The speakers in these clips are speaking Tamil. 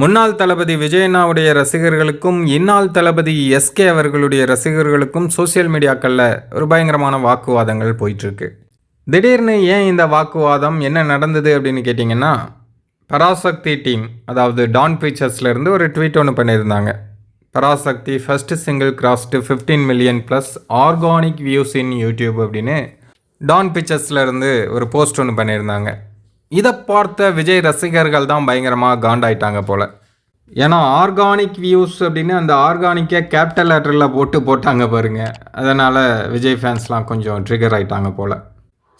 முன்னாள் தளபதி விஜயண்ணாவுடைய ரசிகர்களுக்கும் இந்நாள் தளபதி எஸ்கே அவர்களுடைய ரசிகர்களுக்கும் சோஷியல் மீடியாக்களில் ஒரு பயங்கரமான வாக்குவாதங்கள் போயிட்டுருக்கு. திடீர்னு ஏன் இந்த வாக்குவாதம் என்ன நடந்தது அப்படின்னு கேட்டிங்கன்னா பராசக்தி டீம் அதாவது டான் பிக்சர்ஸ்லேருந்து ஒரு ட்வீட் ஒன்று பண்ணியிருந்தாங்க. Parasakthi first single crossed fifteen million plus organic views in YouTube அப்படின்னு டான் பிக்சர்ஸ்லேருந்து ஒரு போஸ்ட் ஒன்று பண்ணியிருந்தாங்க. இதை பார்த்த விஜய் ரசிகர்கள் தான் பயங்கரமாக காண்டாயிட்டாங்க போல். ஏன்னா ஆர்கானிக் வியூஸ் அப்படின்னு அந்த ஆர்கானிக்கை கேபிட்டல் லெட்டரில் போட்டு போட்டாங்க பாருங்கள் அதனால் விஜய் ஃபேன்ஸ்லாம் கொஞ்சம் ட்ரிகர் ஆகிட்டாங்க போல்.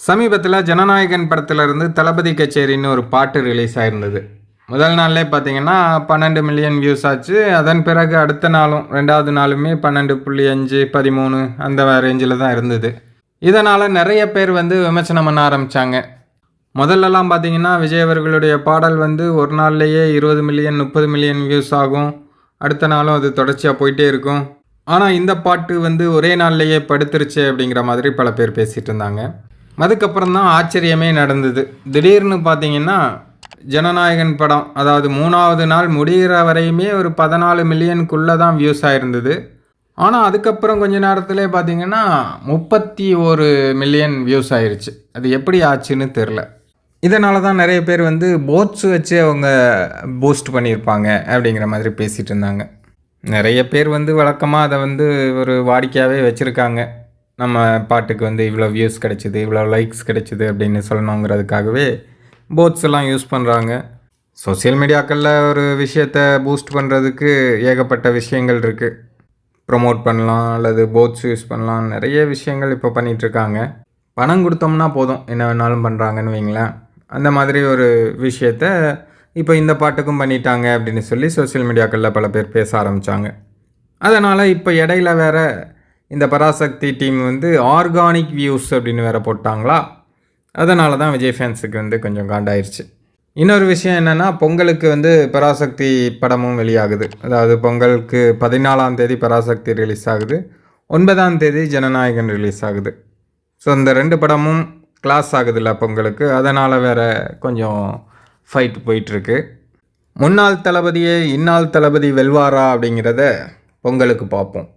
சமீபத்தில் ஜனநாயகன் படத்துலேருந்து தளபதி கச்சேரின்னு ஒரு பாட்டு ரிலீஸ் ஆயிருந்தது. முதல் நாள்லே பார்த்தீங்கன்னா பன்னெண்டு மில்லியன் வியூஸ் ஆச்சு. அதன் பிறகு அடுத்த நாளும் ரெண்டாவது நாளுமே பன்னெண்டு புள்ளி அஞ்சு பதிமூணு அந்த ரேஞ்சில் தான் இருந்தது. இதனால் நிறைய பேர் வந்து விமர்சனம் பண்ண ஆரம்பித்தாங்க முதல்லலாம் பார்த்தீங்கன்னா விஜய் அவர்களுடைய பாடல் வந்து ஒரு நாள்லேயே இருபது மில்லியன் முப்பது மில்லியன் வியூஸ் ஆகும். அடுத்த நாளும் அது தொடர்ச்சியாக போயிட்டே இருக்கும். ஆனால் இந்த பாட்டு வந்து ஒரே நாள்லேயே படுத்துருச்சு அப்படிங்கிற மாதிரி பல பேர் பேசிகிட்டு இருந்தாங்க. அதுக்கப்புறம் தான் ஆச்சரியமே நடந்தது. திடீர்னு பார்த்தீங்கன்னா ஜனநாயகன் படம் அதாவது மூணாவது நாள் முடிகிற வரையுமே ஒரு பதினாலு மில்லியனுக்குள்ளே தான் வியூஸ் ஆகிருந்தது ஆனால் அதுக்கப்புறம் கொஞ்ச நேரத்தில் பார்த்தீங்கன்னா முப்பத்தி ஒரு மில்லியன் வியூஸ் ஆயிடுச்சு அது எப்படி ஆச்சுன்னு தெரில. இதனால தான் நிறைய பேர் வந்து போட்ஸ் வச்சு அவங்க பூஸ்ட் பண்ணியிருப்பாங்க அப்படிங்கிற மாதிரி பேசிகிட்டு இருந்தாங்க. நிறைய பேர் வந்து வழக்கமாக அதை வந்து ஒரு வாடிக்கையாகவே வச்சுருக்காங்க. நம்ம பாட்டுக்கு வந்து இவ்வளோ வியூஸ் கிடச்சிது இவ்வளோ லைக்ஸ் கிடைச்சிது அப்படின்னு சொல்லணுங்கிறதுக்காகவே போட்ஸ் எல்லாம் யூஸ் பண்ணுறாங்க சோஷியல் மீடியாக்களில் ஒரு விஷயத்தை பூஸ்ட் பண்ணுறதுக்கு ஏகப்பட்ட விஷயங்கள் இருக்குது ப்ரொமோட் பண்ணலாம் அல்லது போட்ஸ் யூஸ் பண்ணலாம் நிறைய விஷயங்கள் இப்போ பண்ணிகிட்ருக்காங்க பணம் கொடுத்தோம்னா போதும் என்ன வேணாலும் பண்ணுறாங்கன்னு வைங்களேன். அந்த மாதிரி ஒரு விஷயத்த இப்போ இந்த பாட்டுக்கும் பண்ணிட்டாங்க அப்படின்னு சொல்லி சோஷியல் மீடியாக்களில் பல பேர் பேச ஆரம்பித்தாங்க அதனால் இப்போ இடையில வேற இந்த பராசக்தி டீம் வந்து ஆர்கானிக் வியூஸ் அப்படின்னு வேற போட்டாங்களா? அதனால தான் விஜய் ஃபேன்ஸுக்கு வந்து கொஞ்சம் காண்டாயிருச்சு. இன்னொரு விஷயம் என்னென்னா பொங்கலுக்கு வந்து பராசக்தி படமும் வெளியாகுது. அதாவது பொங்கலுக்கு பதினாலாம் தேதி பராசக்தி ரிலீஸ் ஆகுது. ஒன்பதாம் தேதி ஜனநாயகன் ரிலீஸ் ஆகுது. ஸோ இந்த ரெண்டு படமும் கிளாஸ் ஆகுதுல்ல பொங்கலுக்கு அதனால் வேற கொஞ்சம் ஃபைட் போயிட்டுருக்கு. முன்னாள் தளபதியே இந்நாள் தளபதி வெல்வாரா அப்படிங்கிறத பொங்கலுக்கு பார்ப்போம்.